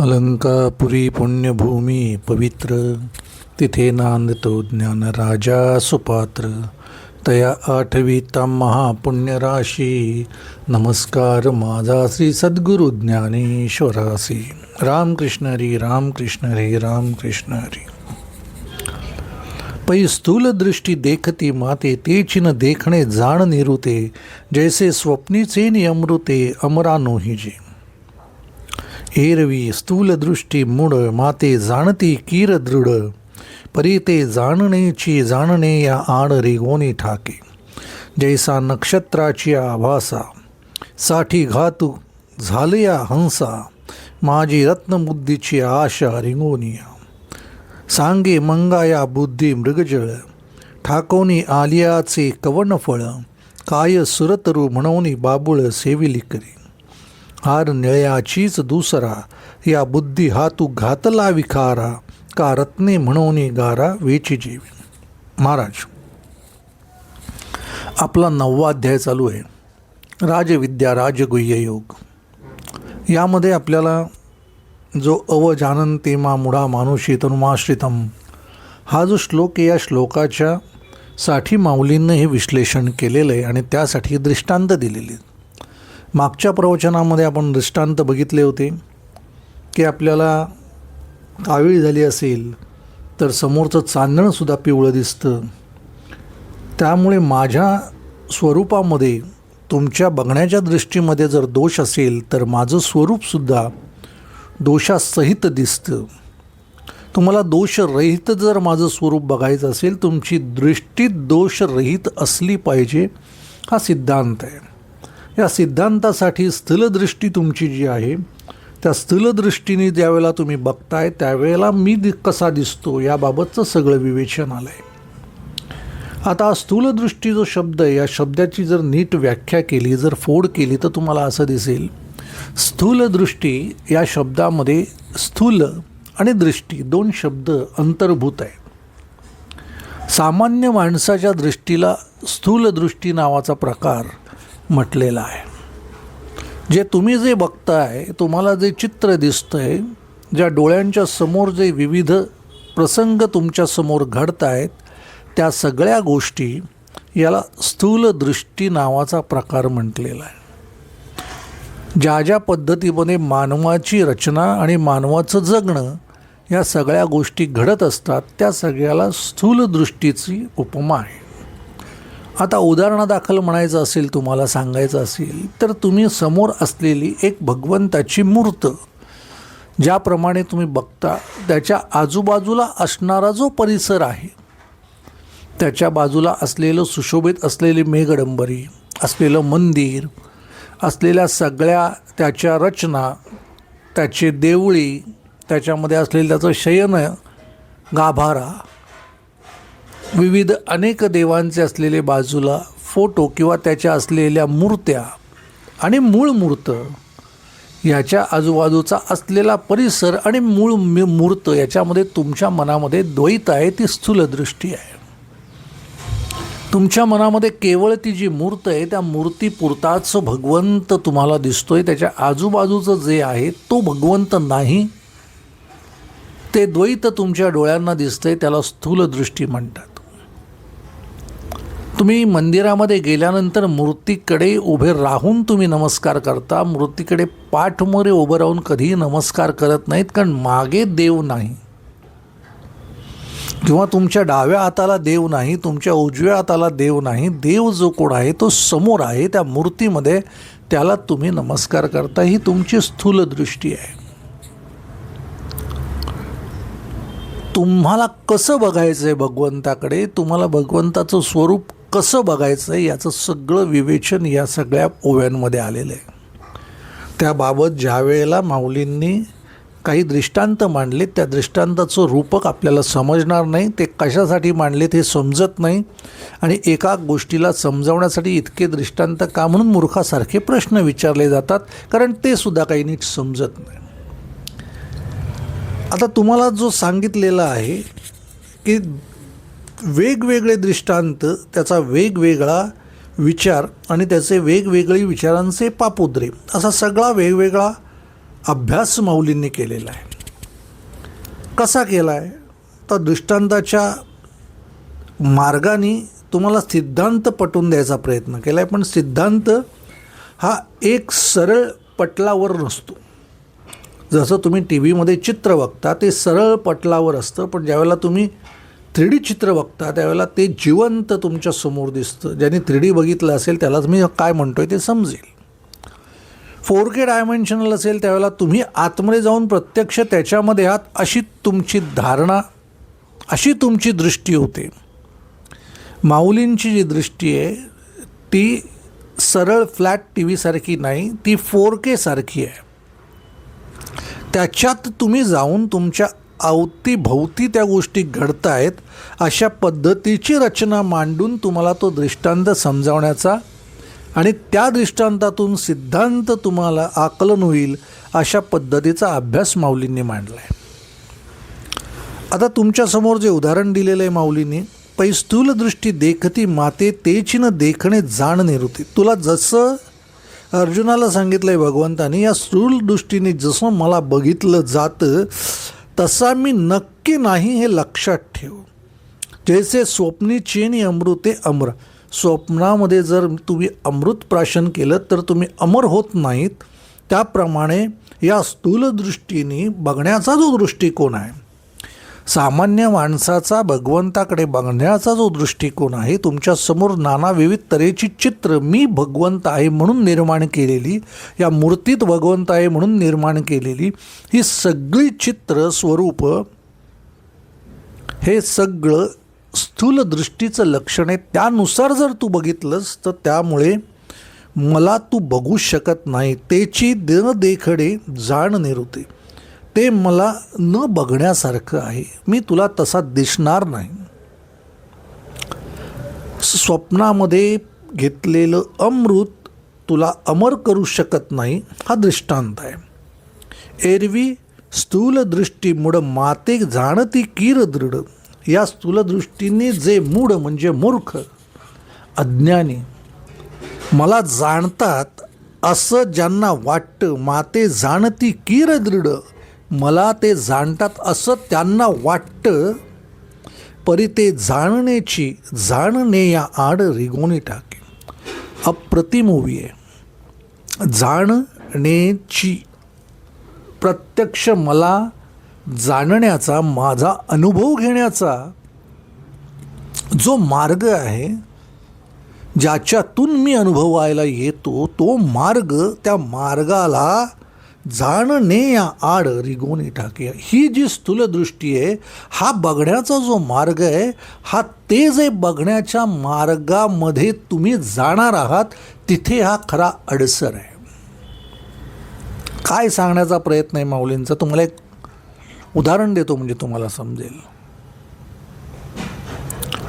अलंकापुरी पुण्यभूमी पवित्र तिथे नांदतो ज्ञानराजा सुपात्र। तया आठवीता महापुण्यराशी। नमस्कार माझा श्री सद्गुरु ज्ञानेश्वरासी। रामकृष्ण हरी रामकृष्ण हरी रामकृष्ण हरी। पै स्थूल दृष्टी देखती माते तेची न देखणे जाण निरुते। जैसे स्वप्नीचे नि अमृते अमरानोहिजे एरवी स्थूलदृष्टी मूड माते जाणती कीर दृढ परी ते जाणणेची जाणणे या आड रेगोनी ठाके जैसा नक्षत्राची आभासा साठी घातू झालया हंसा माझी रत्नबुद्धीची आशा रिंगोनिया सांगे मंगाया बुद्धी मृगजळ ठाकोनी आलियाचे कवनफळ काय सुरतरू म्हणवनी बाबुळ सेविली करी हार निळयाचीच दुसरा या बुद्धी हा तू घातला विखारा का रत्ने म्हणून गारा वेची जीवी। महाराज आपला नववा अध्याय चालू आहे. राजविद्या राजगुह्य योग। यामध्ये आपल्याला जो अवजानंते मा मुडा मानुषी तनुमाश्रितम हा जो श्लोक या श्लोकाच्या साठी माऊलींनं हे विश्लेषण केलेलं आहे आणि त्यासाठी दृष्टांत दिलेले आहेत. मागच्या प्रवचनामध्ये आपण दृष्टांत बघितले होते की आपल्याला कावीळ झाली असेल तर समोरचं चांदणंसुद्धा पिवळं दिसतं. त्यामुळे माझ्या स्वरूपामध्ये तुमच्या बघण्याच्या दृष्टीमध्ये जर दोष असेल तर माझं स्वरूपसुद्धा दोषासहित दिसतं. तुम्हाला दोषरहित जर माझं स्वरूप बघायचं असेल तुमची दृष्टी दोषरहित असली पाहिजे हा सिद्धांत आहे. या सिद्धांतासाठी स्थलदृष्टी तुमची जी आहे त्या स्थलदृष्टीने ज्यावेळेला तुम्ही बघताय त्यावेळेला मी दि कसा दिसतो याबाबतचं सगळं विवेचन आलं आहे आता स्थूलदृष्टी जो शब्द आहे या शब्दाची जर नीट व्याख्या केली जर फोड केली तर तुम्हाला असं दिसेल स्थूलदृष्टी या शब्दामध्ये स्थूल आणि दृष्टी दोन शब्द अंतर्भूत आहे. सामान्य माणसाच्या दृष्टीला स्थूलदृष्टी नावाचा प्रकार म्हटलेलं आहे. जे तुम्ही जे बघताय तुम्हाला जे चित्र दिसतंय ज्या डोळ्यांच्या समोर जे विविध प्रसंग तुमच्यासमोर घडत आहेत त्या सगळ्या गोष्टी याला स्थूल दृष्टी नावाचा प्रकार म्हटलेला आहे. ज्या ज्या पद्धतीमध्ये मानवाची रचना आणि मानवाचं जगणं या सगळ्या गोष्टी घडत असतात त्या सगळ्याला स्थूल दृष्टीची उपमा आहे. आता उदाहरणादाखल म्हणायचं असेल तुम्हाला सांगायचं असेल तर तुम्ही समोर असलेली एक भगवंताची मूर्त ज्याप्रमाणे तुम्ही बघता त्याच्या आजूबाजूला असणारा जो परिसर आहे त्याच्या बाजूला असलेलं सुशोभित असलेली मेघडंबरी असलेलं मंदिर असलेल्या सगळ्या त्याच्या रचना त्याचे देवळी त्याच्यामध्ये असलेलं त्याचं शयन गाभारा विविध अनेक देवांचे असलेले बाजूला फोटो किंवा त्याच्या असलेल्या मूर्त्या आणि मूळ मूर्त याच्या आजूबाजूचा असलेला परिसर आणि मूळ मूर्त याच्यामध्ये तुमच्या मनामध्ये द्वैत आहे ती स्थूलदृष्टी आहे. तुमच्या मनामध्ये केवळ ती जी मूर्त आहे त्या मूर्तीपुरताच भगवंत तुम्हाला दिसतोय त्याच्या आजूबाजूचं जे आहे तो भगवंत नाही. ते द्वैत तुमच्या डोळ्यांना दिसतंय त्याला स्थूल दृष्टी म्हणतात. तुम्ही मंदिरामध्ये गेल्यानंतर मूर्तीकडे उभे राहून तुम्ही नमस्कार करता. मूर्तीकडे पाठमोरे उभं राहून कधीही नमस्कार करत नाहीत कारण मागे देव नाही. किंवा तुमच्या डाव्या हाताला देव नाही तुमच्या उजव्या हाताला देव नाही देव जो कोण आहे तो समोर आहे त्या मूर्तीमध्ये त्याला तुम्ही नमस्कार करता ही तुमची स्थूल दृष्टी आहे. तुम्हाला कसं बघायचं आहे भगवंताकडे? तुम्हाला भगवंताचं स्वरूप कसं बघायचं आहे याचं सगळं विवेचन या सगळ्या ओव्यांमध्ये आलेलं आहे. त्याबाबत ज्या वेळेला माऊलींनी काही दृष्टांत मांडले त्या दृष्टांताचं रूपक आपल्याला समजणार नाही ते कशासाठी मांडलेत हे समजत नाही आणि एका गोष्टीला समजवण्यासाठी इतके दृष्टांत का म्हणून मूर्खासारखे प्रश्न विचारले जातात कारण ते सुद्धा काही नीट समजत नाही. आता तुम्हाला जो सांगितलेला आहे की वेगवेगळे दृष्टांत त्याचा वेगवेगळा विचार आणि त्याचे वेगवेगळे विचारांचे पापुद्रे. असा सगळा वेगवेगळा अभ्यास माऊलींनी केलेला आहे. कसा केला आहे तर दृष्टांताच्या मार्गाने तुम्हाला सिद्धांत पटवून द्यायचा प्रयत्न केला आहे पण सिद्धांत हा एक सरळ पटलावर नसतो. जसं तुम्ही टी व्हीमध्ये चित्र बघता ते सरळ पटलावर असतं पण ज्यावेळेला तुम्ही थ्री डी चित्र बघता त्यावेळेला ते जिवंत तुमच्यासमोर दिसतं. ज्यांनी थ्री डी बघितलं असेल त्यालाच मी काय म्हणतो आहे ते समजेल. फोर के डायमेन्शनल असेल त्यावेळेला तुम्ही आतमध्ये जाऊन प्रत्यक्ष त्याच्यामध्ये आहात अशी तुमची धारणा अशी तुमची दृष्टी होते. माऊलींची जी दृष्टी आहे ती सरळ फ्लॅट टी व्हीसारखी नाही ती फोर केसारखी आहे. त्याच्यात तुम्ही जाऊन तुमच्या अवतीभोवती त्या गोष्टी घडत आहेत अशा पद्धतीची रचना मांडून तुम्हाला तो दृष्टांत समजावण्याचा आणि त्या दृष्टांतातून सिद्धांत तुम्हाला आकलन होईल अशा पद्धतीचा अभ्यास माऊलींनी मांडला आहे आता तुमच्यासमोर जे उदाहरण दिलेलं आहे माऊलींनी पै स्थूल दृष्टी देखती माते तेची देखणे जाण निरुती. तुला जसं अर्जुनाला सांगितलं आहे भगवंतानी या स्थूल दृष्टीने जसं मला बघितलं जातं तसा मी नक्की नाही हे लक्षात ठेव. जैसे स्वप्नी चेनी अमृते अमर. स्वप्नामध्ये जर तुम्ही अमृत प्राशन केलं तर तुम्ही अमर होत नाहीत. त्याप्रमाणे या स्थूल दृष्टीने बघण्याचा जो दृष्टिकोन आहे सामान्य माणसाचा भगवंताकडे बघण्याचा जो दृष्टिकोन आहे तुमच्यासमोर नाना विविध तऱ्हेची चित्र मी भगवंत आहे म्हणून निर्माण केलेली या मूर्तीत भगवंत आहे म्हणून निर्माण केलेली ही सगळी चित्र स्वरूप हे सगळं स्थूल दृष्टीचं लक्षण आहे. त्यानुसार जर तू बघितलंस तर त्यामुळे मला तू बघू शकत नाही. त्याची न देखडे जाण निरुते. ते मला न बघण्यासारखं आहे. मी तुला तसा दिसणार नाही. स्वप्नामध्ये घेतलेलं अमृत तुला अमर करू शकत नाही हा दृष्टांत आहे. एरवी स्थूलदृष्टी दृष्टीमुड माते जाणती कीर दृढ. या स्थूलदृष्टीने जे मूढ म्हणजे मूर्ख अज्ञानी मला जाणतात असं ज्यांना वाटतं माते जाणती कीर दृढ मला ते जाणतात असं त्यांना वाटतं परी ते जाणण्याची जाणणे या आड रिगोनी टाके. अप्रतिम उभी आहे जाणण्याची प्रत्यक्ष मला जाणण्याचा माझा अनुभव घेण्याचा जो मार्ग आहे ज्याच्यातून मी अनुभवायला येतो तो मार्ग त्या मार्गाला जाणणे या आड रिगोनी ठाके. ही जी स्थूलदृष्टी आहे हा बघण्याचा जो मार्ग आहे हा ते जे बघण्याच्या मार्गामध्ये तुम्ही जाणार आहात तिथे हा खरा अडसर आहे. काय सांगण्याचा प्रयत्न आहे माऊलींचा? तुम्हाला एक उदाहरण देतो म्हणजे तुम्हाला समजेल.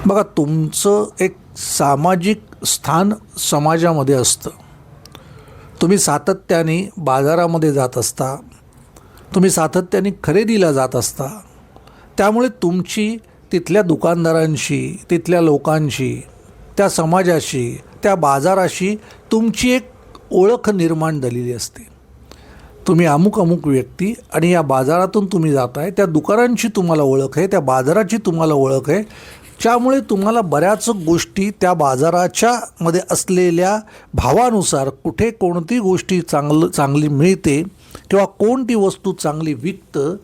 बघा तुमचं एक सामाजिक स्थान समाजामध्ये असतं. तुम्ही सातत्याने बाजारामध्ये जात असता तुम्ही सातत्याने खरेदीला जात असता त्यामुळे तुमची तिथल्या दुकानदारांशी तिथल्या लोकांशी त्या समाजाशी त्या बाजाराशी तुमची एक ओळख निर्माण झालेली असते. तुम्ही अमुक अमुक व्यक्ती आणि या बाजारातून तुम्ही जात आहे त्या दुकानांची तुम्हाला ओळख आहे त्या बाजाराची तुम्हाला ओळख आहे त्यामुळे तुम्हाला बऱ्याच गोष्टी त्या बाजाराच्या मध्ये असलेल्या भावानुसार कुठे कोणती गोष्टी चांगलं चांगली मिळते किंवा कोणती वस्तू चांगली विकतं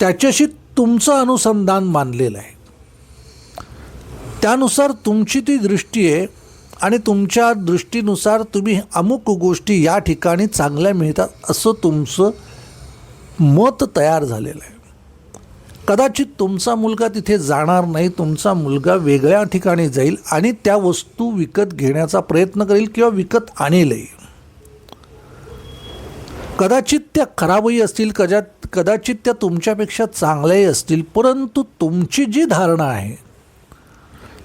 त्याच्याशी तुमचं अनुसंधान मानलेलं आहे. त्यानुसार तुमची ती दृष्टी आहे आणि तुमच्या दृष्टीनुसार तुम्ही अमुक गोष्टी या ठिकाणी चांगल्या मिळतात असं तुमचं मत तयार झालेलं आहे. कदाचित तुमचा मुलगा तिथे जाणार नाही तुमचा मुलगा वेगळ्या ठिकाणी जाईल आणि त्या वस्तू विकत घेण्याचा प्रयत्न करेल किंवा विकत आणेलही कदाचित त्या खराबही असतील कदा कदाचित त्या तुमच्यापेक्षा चांगल्याही असतील परंतु तुमची जी धारणा आहे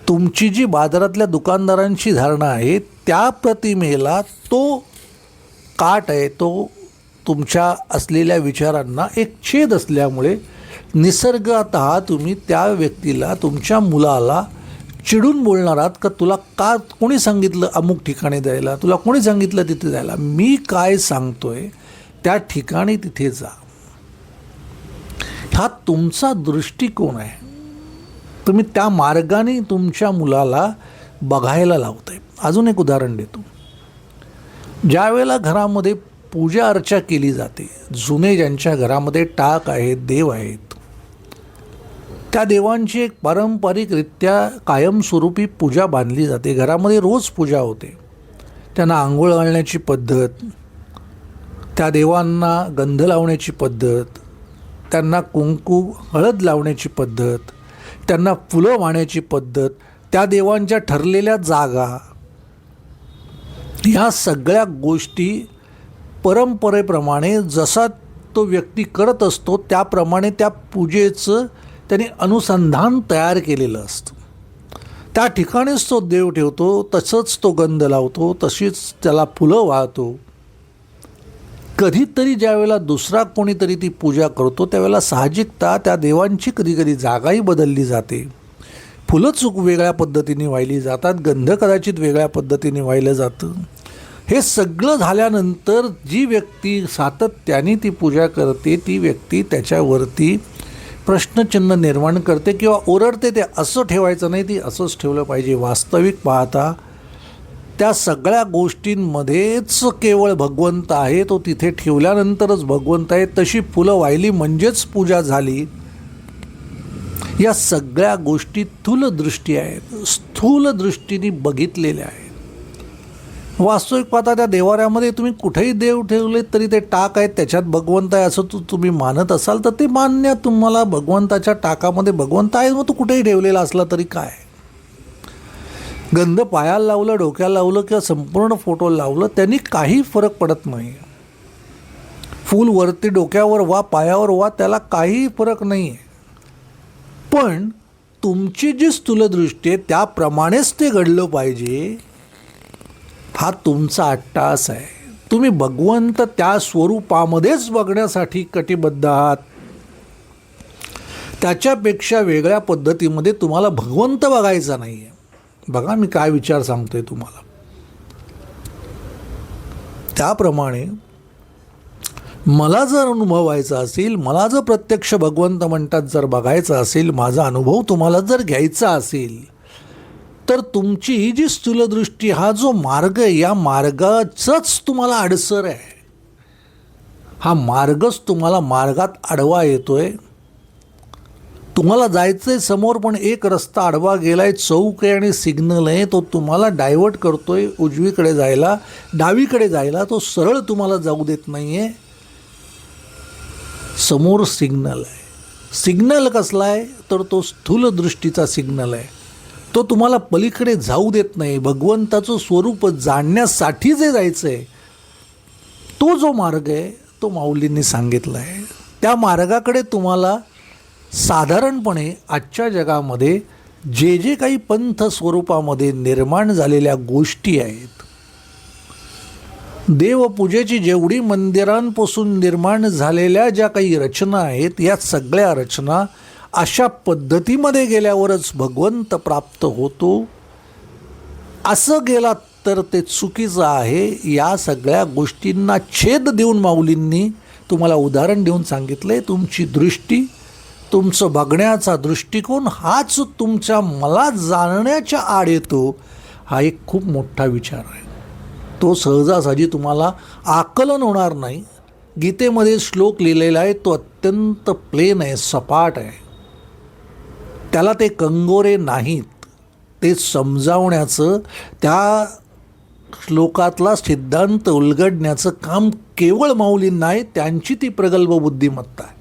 तुमची जी बाजारातल्या दुकानदारांची धारणा आहे त्या प्रतिमेला तो काट आहे तो तुमच्या असलेल्या विचारांना एक छेद असल्यामुळे निसर्ग आता तुम्ही त्या व्यक्तीला तुमच्या मुलाला चिडून बोलणार आहात का? तुला का कोणी सांगितलं अमुक ठिकाणी जायला? तुला कोणी सांगितलं तिथे जायला? मी काय सांगतोय? त्या ठिकाणी तिथे जा. हा तुमचा दृष्टिकोन आहे. तुम्ही त्या मार्गाने तुमच्या मुलाला बघायला लावताय. अजून एक उदाहरण देतो. ज्या वेळेला घरामध्ये पूजा अर्चा केली जाते. जुने ज्यांच्या घरामध्ये टाक आहेत देव आहेत. त्या देवांची एक पारंपरिकरित्या कायमस्वरूपी पूजा बांधली जाते. घरामध्ये रोज पूजा होते. त्यांना आंघोळ घालण्याची पद्धत त्या देवांना गंध लावण्याची पद्धत त्यांना कुंकू हळद लावण्याची पद्धत त्यांना फुलं वाहण्याची पद्धत त्या देवांच्या ठरलेल्या जागा ह्या सगळ्या गोष्टी परंपरेप्रमाणे जसा तो व्यक्ती करत असतो त्याप्रमाणे त्या पूजेचं त्याने अनुसंधान तयार केलेलं असतं. त्या ठिकाणीच तो देव ठेवतो तसंच तो गंध लावतो तशीच त्याला फुलं वाहतो. कधीतरी ज्यावेळेला दुसरा कोणीतरी ती पूजा करतो त्यावेळेला साहजिकता त्या देवांची कधी कधी जागाही बदलली जाते. फुलं चूक वेगळ्या पद्धतीने वाहिली जातात गंध कदाचित वेगळ्या पद्धतीने वाहिलं जातं. हे सगळं झाल्यानंतर जी व्यक्ती सातत्याने ती पूजा करते ती व्यक्ती त्याच्यावरती प्रश्नचिन्ह निर्माण करते किंवा ओरडते ते असं ठेवायचं नाही ती असंच ठेवलं पाहिजे. वास्तविक पाहता त्या सगळ्या गोष्टींमध्येच केवळ भगवंत आहे तो तिथे ठेवल्यानंतरच भगवंत आहे. तशी फुलं वाहिली म्हणजेच पूजा झाली. या सगळ्या गोष्टी थूलदृष्टी आहेत स्थूल दृष्टीने बघितलेल्या आहेत. वास्तविक पाहता त्या देवाऱ्यामध्ये तुम्ही कुठेही देव ठेवले तरी ते टाक आहेत त्याच्यात भगवंत आहे असं तू तुम्ही मानत असाल तर ते मान्य तुम्हाला भगवंताच्या टाकामध्ये भगवंत आहे मग तू कुठेही ठेवलेला असला तरी काय? गंध पायाला लावलं डोक्याला लावलं किंवा संपूर्ण फोटो लावलं त्यांनी काही फरक पडत नाही. फूल वरती डोक्यावर वा पायावर वा त्याला काही फरक नाही आहे. पण तुमची जी स्थूलदृष्टी आहे त्याप्रमाणेच ते घडलं पाहिजे. हा तुमचा अट्टास आहे. तुम्ही भगवंत त्या स्वरूपामध्येच बघण्यासाठी कटिबद्ध आहात. त्याच्यापेक्षा वेगळ्या पद्धतीमध्ये तुम्हाला भगवंत बघायचा नाही आहे बघा मी काय विचार सांगतोय तुम्हाला. त्याप्रमाणे मला जर अनुभवायचा असेल मला जर प्रत्यक्ष भगवंत म्हणतात जर बघायचा असेल माझा अनुभव तुम्हाला जर घ्यायचा असेल तर तुमची ही जी स्थूलदृष्टी हा जो मार्ग आहे या मार्गाचंच तुम्हाला अडसर आहे. हा मार्गच तुम्हाला मार्गात आडवा येतो आहे तुम्हाला जायचं आहे समोर पण एक रस्ता आडवा गेला आहे चौक आहे आणि सिग्नल आहे तो तुम्हाला डायव्हर्ट आहे उजवीकडे जायला. डावीकडे जायला तो सरळ तुम्हाला जाऊ देत नाही आहे समोर सिग्नल आहे. सिग्नल कसला आहे? तर तो स्थूलदृष्टीचा सिग्नल आहे. तो तुम्हाला पलीकडे जाऊ देत नाही. भगवंताचं स्वरूप जाणण्यासाठी जे जायचं आहे तो जो मार्ग आहे तो माऊलींनी सांगितला आहे त्या मार्गाकडे तुम्हाला साधारणपणे आजच्या जगामध्ये जे जे काही पंथ स्वरूपामध्ये निर्माण झालेल्या गोष्टी आहेत देवपूजेची जेवढी मंदिरांपासून निर्माण झालेल्या ज्या काही रचना आहेत या सगळ्या रचना अशा पद्धतीमध्ये गेल्यावरच भगवंत प्राप्त होतो. असं गेला तर ते चुकीचं आहे. या सगळ्या गोष्टींना छेद देऊन माऊलींनी तुम्हाला उदाहरण देऊन सांगितलं तुमची दृष्टी तुमचं बघण्याचा दृष्टिकोन हाच तुमच्या मला जाणण्याच्या आड येतो. हा एक खूप मोठा विचार आहे. तो सहजासहजी तुम्हाला आकलन होणार नाही. गीतेमध्ये श्लोक लिहिलेला आहे तो अत्यंत प्लेन आहे सपाट आहे. त्याला ते कंगोरे नाहीत. ते समजावण्याचं त्या श्लोकातला सिद्धांत उलगडण्याचं काम केवळ माऊलींना आहे त्यांची ती प्रगल्भ बुद्धिमत्ता आहे.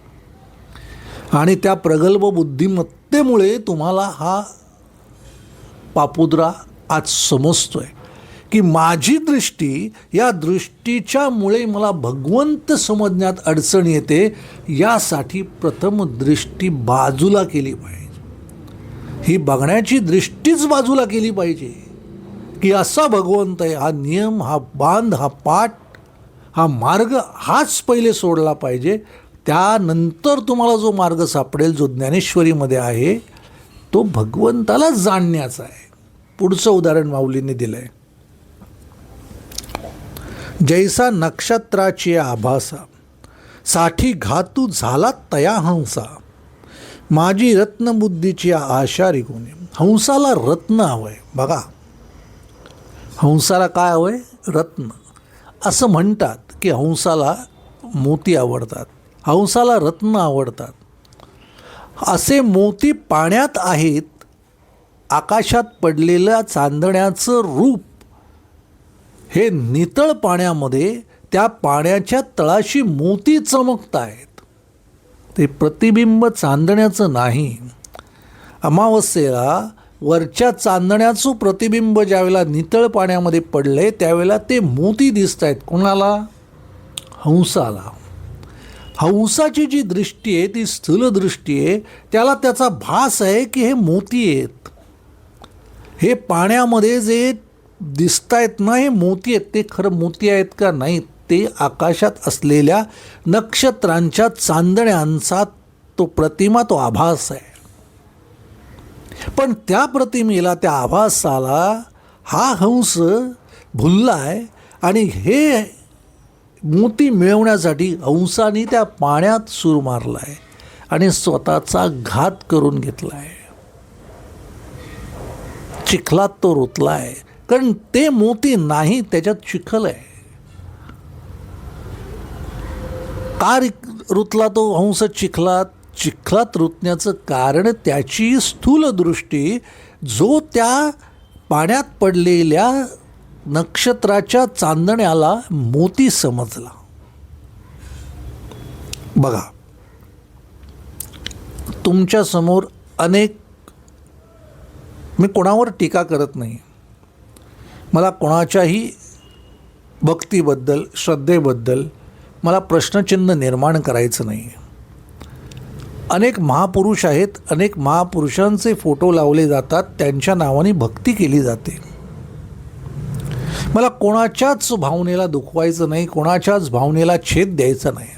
आणि त्या प्रगल्भ बुद्धिमत्तेमुळे तुम्हाला हा पापुद्रा आज समजतोय. की माझी दृष्टी या दृष्टीच्यामुळे मला भगवंत समजण्यात अडचण येते यासाठी प्रथम दृष्टी बाजूला केली पाहिजे. ही बघण्याची दृष्टीच बाजूला केली पाहिजे की असा भगवंत आहे हा नियम हा बांध हा पाठ हा मार्ग हाच पहिले सोडला पाहिजे. त्यानंतर तुम्हाला जो मार्ग सापडेल जो ज्ञानेश्वरीमध्ये आहे तो भगवंताला जाणण्याचा आहे. पुढचं उदाहरण माऊलींनी दिलं आहे जैसा नक्षत्राची आभासा साठी घातू झाला तया हंसा. माझी रत्नबुद्धीची आशा रिगुणे हंसाला रत्न हवंय. बघा. हंसाला काय हवंय? रत्न. असं म्हणतात की हंसाला मोती आवडतात. हंसाला रत्न आवडतात. असे मोती पाण्यात आहेत आकाशात पडलेल्या चांदण्याचं रूप. हे नितळ पाण्यामध्ये त्या पाण्याच्या तळाशी मोती चमकत आहेत ते प्रतिबिंब चांदण्याचं नाही. अमावस्येला वरच्या चांदण्याचं प्रतिबिंब ज्यावेळेला नितळ पाण्यामध्ये पडले त्यावेळेला ते मोती दिसत आहेत कोणाला? हंसाला. हंसाची जी दृष्टी आहे ती स्थूल दृष्टी आहे त्याला त्याचा भास आहे की हे मोती आहेत. हे पाण्यामध्ये जे दिसत आहेत ना हे मोती आहेत ते खरं मोती आहेत का नाहीत? ते आकाशात असलेल्या नक्षत्रांच्या चांदण्यांचा तो प्रतिमा तो आभास आहे. पण त्या प्रतिमेला त्या आभासाला हा हंस भुलला आहे आणि हे मोती मिळवण्यासाठी हंसाने त्या पाण्यात सूर मारला आहे आणि स्वतःचा घात करून घेतला आहे चिखलात तो रुतला आहे कारण ते मोती नाही त्याच्यात चिखल आहे. का रुतला तो हंस चिखलात चिखलात रुतण्याचं कारण त्याची स्थूल दृष्टी जो त्या पाण्यात पडलेल्या नक्षत्राच्या चांदण्याला मोती समजला. बघा तुमच्यासमोर अनेक मी कोणावर टीका करत नाही. मला कोणाच्याही भक्तीबद्दल श्रद्धेबद्दल मला प्रश्नचिन्ह निर्माण करायचं नाही. अनेक महापुरुष आहेत अनेक महापुरुषांचे फोटो लावले जातात त्यांच्या नावाने भक्ती केली जाते. मला कोणाच्याच भावनेला दुखवायचं नाही कोणाच्याच भावनेला छेद द्यायचा नाही.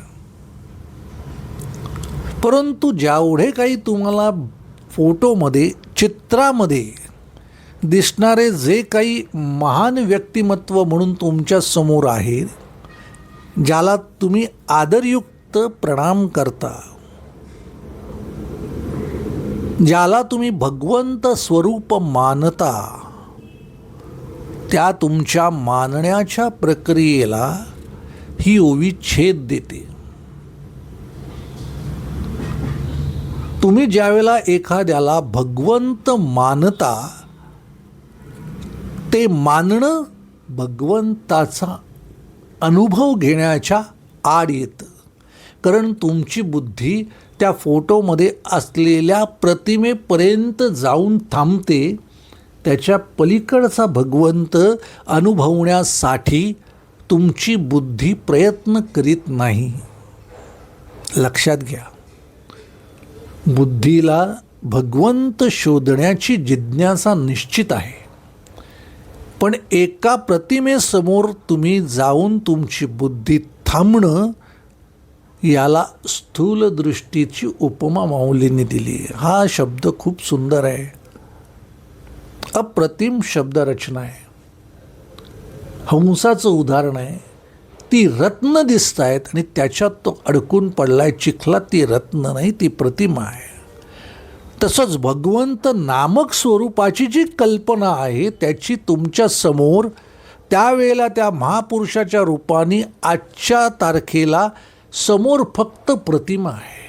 परंतु जेवढे काही तुम्हाला फोटोमध्ये चित्रामध्ये दिसणारे जे काही महान व्यक्तिमत्व म्हणून तुमच्यासमोर आहे ज्याला तुम्ही आदरयुक्त प्रणाम करता ज्याला तुम्ही भगवंत स्वरूप मानता त्या तुमच्या मानण्याच्या प्रक्रियेला ही ओवी छेद देते. तुम्ही ज्यावेळेला एखाद्याला भगवंत मानता ते मानणं भगवंताचा अनुभव घेण्याच्या आड येतं. कारण तुमची बुद्धी त्या फोटोमध्ये असलेल्या प्रतिमेपर्यंत जाऊन थांबते त्याच्या पलीकडचा भगवंत अनुभवण्यासाठी तुमची बुद्धी प्रयत्न करीत नाही. लक्षात घ्या. बुद्धीला भगवंत शोधण्याची जिज्ञासा निश्चित आहे. पण एका प्रतिमेसमोर तुम्ही जाऊन तुमची बुद्धी थांबणं याला स्थूल दृष्टीची उपमा माऊलींनी दिली. हा शब्द खूप सुंदर आहे. अप्रतिम शब्दरचना आहे. हंसाचं उदाहरण आहे. ती रत्न दिसत आहेत आणि त्याच्यात तो अडकून पडलाय चिखलात ती रत्न नाही ती प्रतिमा आहे. तसंच भगवंत नामक स्वरूपाची जी कल्पना आहे त्याची तुमच्यासमोर त्यावेळेला त्या महापुरुषाच्या रूपाने आजच्या तारखेला समोर फक्त प्रतिमा आहे.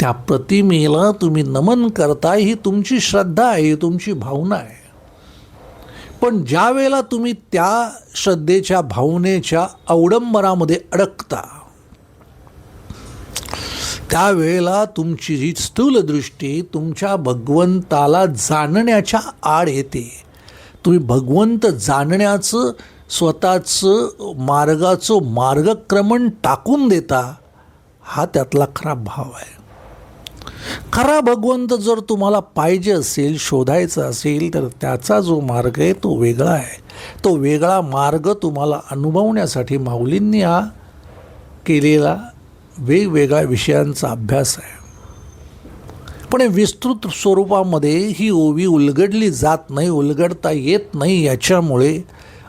त्या प्रतिमेला तुम्ही नमन करता ही तुमची श्रद्धा आहे तुमची भावना आहे. पण ज्या वेळेला तुम्ही त्या श्रद्धेच्या भावनेच्या अवडंबरामध्ये अडकता त्यावेळेला तुमची जी स्थूल दृष्टी तुमच्या भगवंताला जाणण्याच्या आड येते. तुम्ही भगवंत जाणण्याचं स्वतःचं मार्गाचं मार्गक्रमण टाकून देता हा त्यातला खरा भाव आहे. खरा भगवंत जर तुम्हाला पाहिजे असेल शोधायचा असेल तर त्याचा जो मार्ग आहे तो वेगळा आहे. तो वेगळा मार्ग तुम्हाला अनुभवण्यासाठी माऊलींनी हा केलेला वेगवेगळ्या विषयांचा अभ्यास आहे. पण हे विस्तृत स्वरूपामध्ये ही ओवी उलगडली जात नाही उलगडता येत नाही याच्यामुळे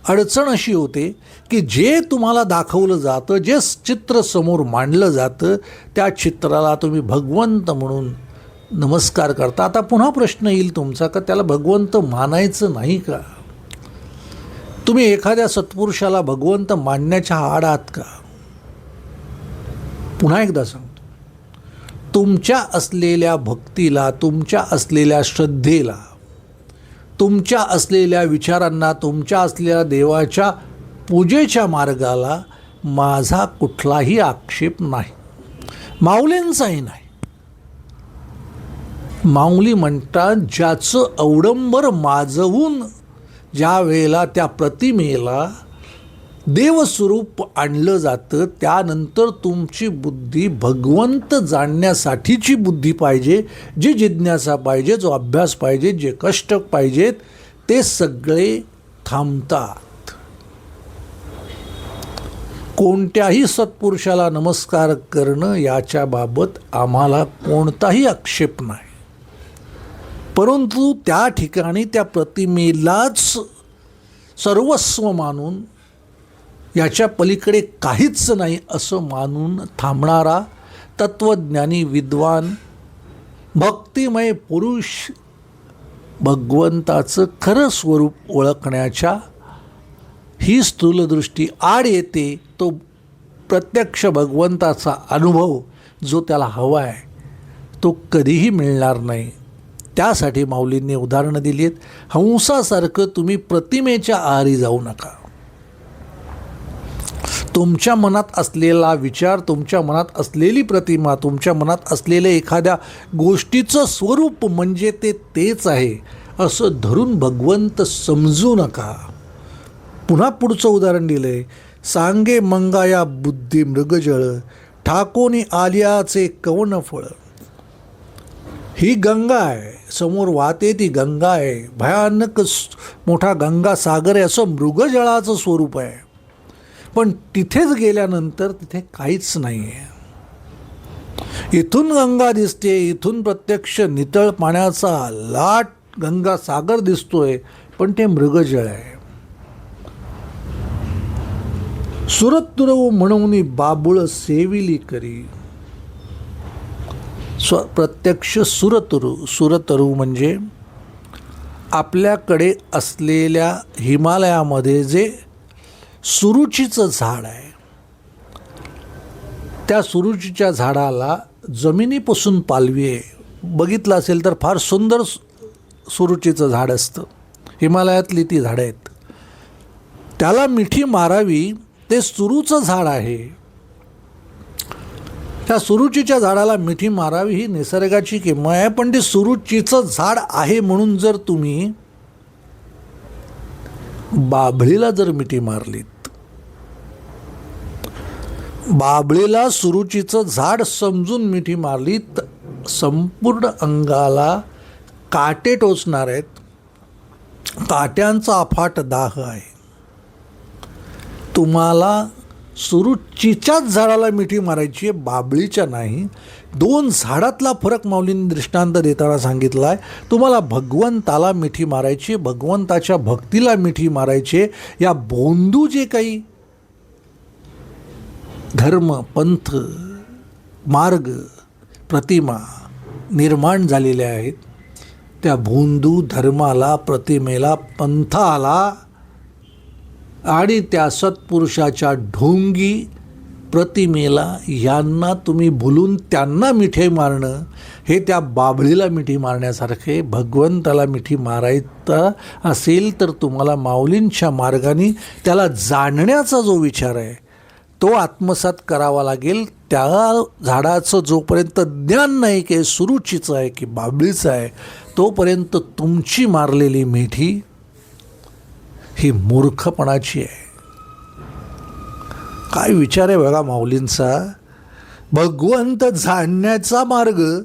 अडचण अशी होते की जे तुम्हाला दाखवलं जातं जे चित्र समोर मांडलं जातं त्या चित्राला तुम्ही भगवंत म्हणून नमस्कार करता. आता पुन्हा प्रश्न येईल तुमचा का त्याला भगवंत मानायचं नाही का? तुम्ही एखाद्या सत्पुरुषाला भगवंत मानण्याच्या आड आहात का? पुन्हा एकदा सांगतो. तुमच्या असलेल्या भक्तीला तुमच्या असलेल्या श्रद्धेला तुमच्या असलेल्या विचारांना तुमच्या असलेल्या देवाच्या पूजेच्या मार्गाला माझा कुठलाही आक्षेप नाही. माऊलींचाही नाही. माऊली म्हणतात ज्याचं अवडंबर माजवून ज्या वेळेला त्या प्रतिमेला देवस्वरूप आणलं जातं त्यानंतर तुमची बुद्धी भगवंत जाणण्यासाठीची बुद्धी पाहिजे जी जिज्ञासा पाहिजे जो अभ्यास पाहिजे जे कष्ट पाहिजेत ते सगळे थांबतात. कोणत्याही सत्पुरुषाला नमस्कार करणं याच्याबाबत आम्हाला कोणताही आक्षेप नाही. परंतु त्या ठिकाणी त्या प्रतिमेलाच सर्वस्व मानून याच्या पलीकडे काहीच नाही असं मानून थांबणारा तत्त्वज्ञानी विद्वान भक्तिमय पुरुष भगवंताचं खरं स्वरूप ओळखण्याच्या ही स्थूलदृष्टी आड येते तो प्रत्यक्ष भगवंताचा अनुभव जो त्याला हवा आहे तो कधीही मिळणार नाही. त्यासाठी माऊलींनी उदाहरणं दिली आहेत हंसासारखं तुम्ही प्रतिमेच्या आहारी जाऊ नका. तुमच्या मनात असलेला विचार तुमच्या मनात असलेली प्रतिमा तुमच्या मनात असलेल्या एखाद्या गोष्टीचं स्वरूप म्हणजे ते तेच आहे असं धरून भगवंत समजू नका. पुन्हा पुढचं उदाहरण दिलं आहे सांगे मंगाया बुद्धी मृगजळ ठाकोनी आलियाचे कवन फळ ही गंगा आहे समोर वाहते ती गंगा आहे भयानक मोठा गंगा सागर आहे असं मृगजळाचं स्वरूप आहे. पण तिथेच गेल्यानंतर तिथे काहीच नाही आहे इथून गंगा दिसते इथून प्रत्यक्ष नितळ पाण्याचा लाट गंगा सागर दिसतोय पण ते मृगजळ आहे. सुरतुरव म्हणून बाबुळ सेविली करी. स्व प्रत्यक्ष सुरतरू सुरतरू म्हणजे आपल्याकडे असलेल्या हिमालयामध्ये जे सुरुचीचं झाड आहे. त्या सुरुचीच्या झाडाला जमिनीपासून पालवी आहे. बघितलं असेल तर फार सुंदर सुरुचीचं झाड असतं. हिमालयातली ती झाडं आहेत. त्याला मिठी मारावी ते सुरूचं झाड आहे. त्या सुरुचीच्या झाडाला मिठी मारावी ही निसर्गाची किंमत आहे पण ते सुरुचीचं झाड आहे म्हणून जर तुम्ही बाभळीला जर मिठी मारलीत बाभळीला सुरुचीचं झाड समजून मिठी मारलीत संपूर्ण अंगाला काटे टोचणार आहेत काट्यांचा अफाट दाह आहे. तुम्हाला सुरुचीच्याच झाडाला मिठी मारायची आहे बाबळीच्या नाही दोन झाडातला फरक माऊलींनी दृष्टांत देताना सांगितला आहे तुम्हाला भगवंताला मिठी मारायची भगवंताच्या भक्तीला मिठी मारायची या बोंदू जे काही धर्म पंथ मार्ग प्रतिमा निर्माण झालेल्या आहेत त्या भोंदू धर्माला प्रतिमेला पंथाला आणि त्या सत्पुरुषाच्या ढोंगी प्रतिमेला यांना तुम्ही भुलून त्यांना मिठी मारणं हे त्या बाबळीला मिठी मारण्यासारखे भगवंताला मिठी मारायचं असेल तर तुम्हाला माऊलींच्या मार्गाने त्याला जाणण्याचा जो विचार आहे तो आत्मसात करावा लागेल. त्या झाडाचं जोपर्यंत ज्ञान नाही की सुरुचीचं आहे की बाबळीचं आहे तोपर्यंत तुमची मारलेली मिठी ही मूर्खपणाची आहे. काय विचार आहे बघा माऊलींचा? भगवंत जाणण्याचा मार्ग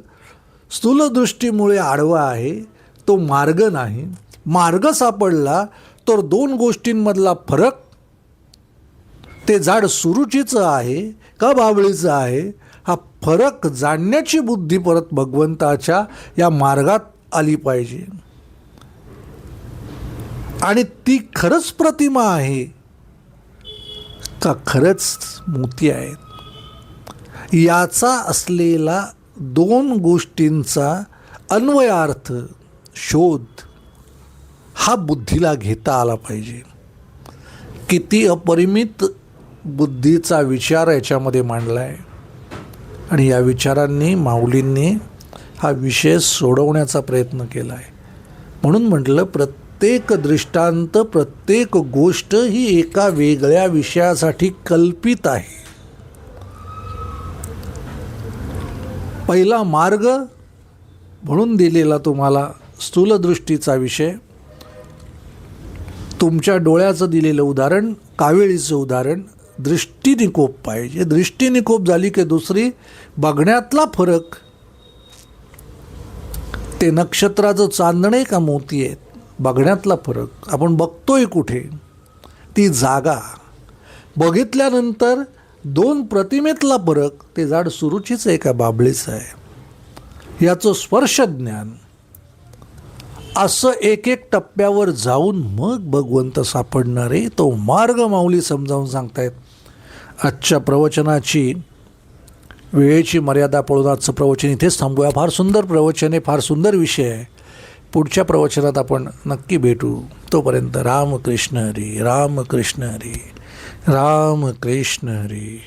स्थूलदृष्टीमुळे आडवा आहे तो मार्ग नाही. मार्ग सापडला तर दोन गोष्टींमधला फरक ते झाड सुरुचीचं आहे का बाबळीचं आहे? हा फरक जाणण्याची बुद्धी परत भगवंताच्या या मार्गात आली पाहिजे. आणि ती खरंच प्रतिमा आहे. का खरंच मोती आहेत? याचा असलेला दोन गोष्टींचा अन्वयार्थ शोध हा बुद्धीला घेता आला पाहिजे. किती अपरिमित बुद्धीचा विचार याच्यामध्ये मांडला आहे आणि या विचारांनी माऊलींनी हा विषय सोडवण्याचा प्रयत्न केला आहे म्हणून म्हटलं प्रत्येक दृष्टांत प्रत्येक गोष्ट ही एका वेगळ्या विषयासाठी कल्पित आहे. पहिला मार्ग म्हणून दिलेला तुम्हाला स्थूलदृष्टीचा विषय. तुमच्या डोळ्याचं दिलेलं उदाहरण कावेळीचं उदाहरण दृष्टीनिकोप पाहिजे. दृष्टीनिकोप झाली की दुसरी बघण्यातला फरक. ते नक्षत्राचं चांदणे का मोती आहेत? बघण्यातला फरक आपण बघतोय कुठे? ती जागा. बघितल्यानंतर दोन प्रतिमेतला फरक ते झाड सुरुचीचं आहे का बाबळीचं आहे. याचं स्पर्श ज्ञान. असं एक एक टप्प्यावर जाऊन मग भगवंत सापडणारे तो मार्ग माऊली समजावून सांगतायत. आजच्या प्रवचनाची वेळेची मर्यादा पळून आजचं प्रवचन इथेच थांबूया. फार सुंदर प्रवचन आहे फार सुंदर विषय आहे. पुढच्या प्रवचनात आपण नक्की भेटू. तोपर्यंत रामकृष्ण हरी रामकृष्ण हरी रामकृष्ण हरी.